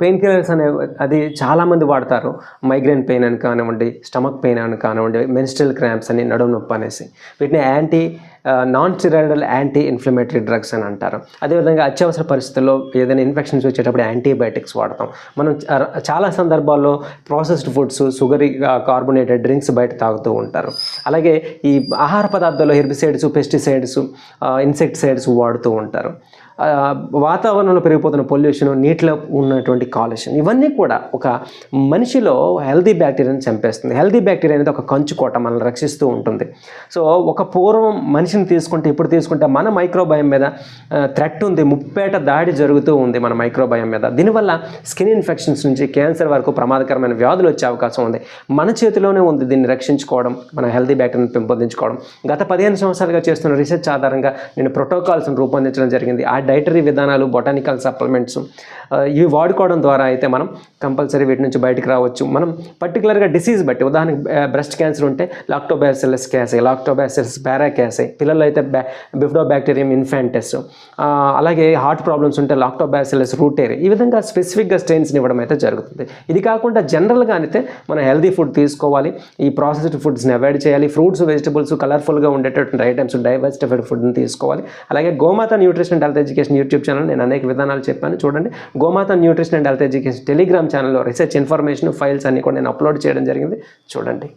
Pain killers అనే అది చాలామంది వాడతారు. మైగ్రేన్ పెయిన్ అని కానివ్వండి స్టమక్ పెయిన్ అని కానివ్వండి మెన్స్ట్రల్ క్రాంప్స్ అని నడుము నొప్పి అనేసి. వీటిని anti non steroidal anti inflammatory drugs అని అంటారు. అదేవిధంగా అత్యవసర పరిస్థితుల్లో ఏదైనా ఇన్ఫెక్షన్స్ వచ్చేటప్పుడు యాంటీబయాటిక్స్ వాడతాం. మనం చాలా సందర్భాల్లో processed foods sugar carbonated drinks బయట తాగుతూ ఉంటారు. అలాగే ఈ ఆహార పదార్థాల్లో హెర్బిసైడ్స్ పెస్టిసైడ్స్ ఇన్సెక్టిసైడ్స్ వాడుతూ ఉంటారు. వాతావరణంలో పెరిగిపోతున్న పొల్యూషన్ నీటిలో ఉన్నటువంటి కాలుష్యం ఇవన్నీ కూడా ఒక మనిషిలో హెల్దీ బ్యాక్టీరియాని చంపేస్తుంది. హెల్దీ బ్యాక్టీరియా అనేది ఒక కంచుకోట మనల్ని రక్షిస్తూ ఉంటుంది. సో ఒక పూర్వం మనిషిని తీసుకుంటే ఇప్పుడు తీసుకుంటే మన మైక్రోబయం మీద థ్రెట్ ఉంది ముప్పేట దాడి జరుగుతూ ఉంది మన మైక్రోబయం మీద. దీనివల్ల స్కిన్ ఇన్ఫెక్షన్స్ నుంచి క్యాన్సర్ వరకు ప్రమాదకరమైన వ్యాధులు వచ్చే అవకాశం ఉంది. మన చేతిలోనే ఉంది దీన్ని రక్షించుకోవడం మన హెల్దీ బ్యాక్టీరియాని పెంపొందించుకోవడం. గత పదిహేను సంవత్సరాలుగా చేస్తున్న రీసెర్చ్ ఆధారంగా నేను ప్రోటోకాల్స్ని రూపొందించడం జరిగింది. ఆ డైటరీ విధానాలు బొటానికల్ సప్లిమెంట్స్ ఇవి వాడుకోవడం ద్వారా అయితే మనం కంపల్సరీ వీటి నుంచి బయటకు రావచ్చు. మనం పర్టికులర్గా డిసీజ్ బట్టి ఉదాహరణకి బ్రెస్ట్ క్యాన్సర్ ఉంటే లాక్టోబాసిల్లస్ క్యాసే లాక్టోబాసిల్లస్ బ్యారాక్యాసే పిల్లలు అయితే బ్యా బిఫ్డో బ్యాక్టీరియం ఇన్ఫాంటెస్ అలాగే హార్ట్ ప్రాబ్లమ్స్ ఉంటే లాక్టోబాసిల్లస్ రూటేర్ ఈ విధంగా స్పెసిఫిక్గా స్టెయిన్స్ని ఇవ్వడం అయితే జరుగుతుంది. ఇది కాకుండా జనరల్గా అయితే మనం హెల్దీ ఫుడ్ తీసుకోవాలి. ఈ ప్రాసెస్డ్ ఫుడ్స్ని అవాయిడ్ చేయాలి. ఫ్రూట్స్ వెజిటబుల్స్ కలర్ఫుల్గా ఉండేటటువంటి ఐటమ్స్ డైవర్సిఫైడ్ ఫుడ్ని తీసుకోవాలి. అలాగే Gomata nutrition health education YouTube channel నేను అనేక విధానాలు చెప్పాను. చూడండి Gomata nutrition and health education Telegram ఛానల్లో రీసెర్చ్ ఇన్ఫర్మేషన్ ఫైల్స్ అన్ని కూడా నేను అప్లోడ్ చేయడం జరిగింది. చూడండి.